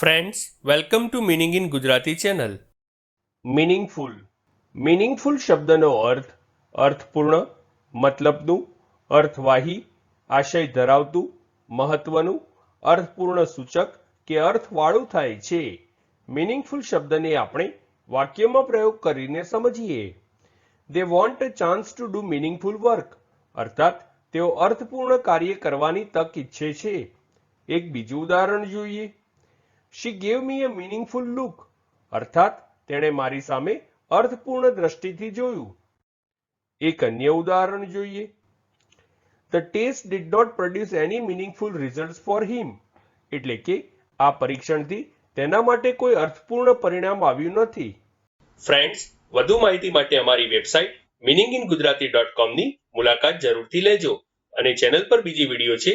Friends welcome to meaning in Gujarati channel meaningful meaningful શબ્દનો અર્થ અર્થપૂર્ણ મતલબનું અર્થવાહી આશય ધરાવતું મહત્વનું અર્થપૂર્ણ સૂચક કે અર્થવાળું થાય છે. મિનિંગફુલ શબ્દને આપણે વાક્યમાં પ્રયોગ કરીને સમજીએ. They want a chance to do meaningful work અર્થાત, તેઓ અર્થપૂર્ણ કાર્ય કરવાની તક ઈચ્છે છે. એક બીજું ઉદાહરણ જોઈએ. She gave me a meaningful look અર્થાત, તેણે મારી સામે અર્થપૂર્ણ દ્રષ્ટિથી જોયું. એક અન્ય ઉદાહરણ જોઈએ. The test did not produce any meaningful result for him એટલે કે, આ પરીક્ષણથી તેના માટે કોઈ અર્થપૂર્ણ પરિણામ આવ્યું નથી. ફ્રેન્ડ્સ વધુ માહિતી માટે અમારી website meaning in Gujarati dot કોમની મુલાકાત જરૂરથી લેજો અને ચેનલ પર બીજી વીડિયો છે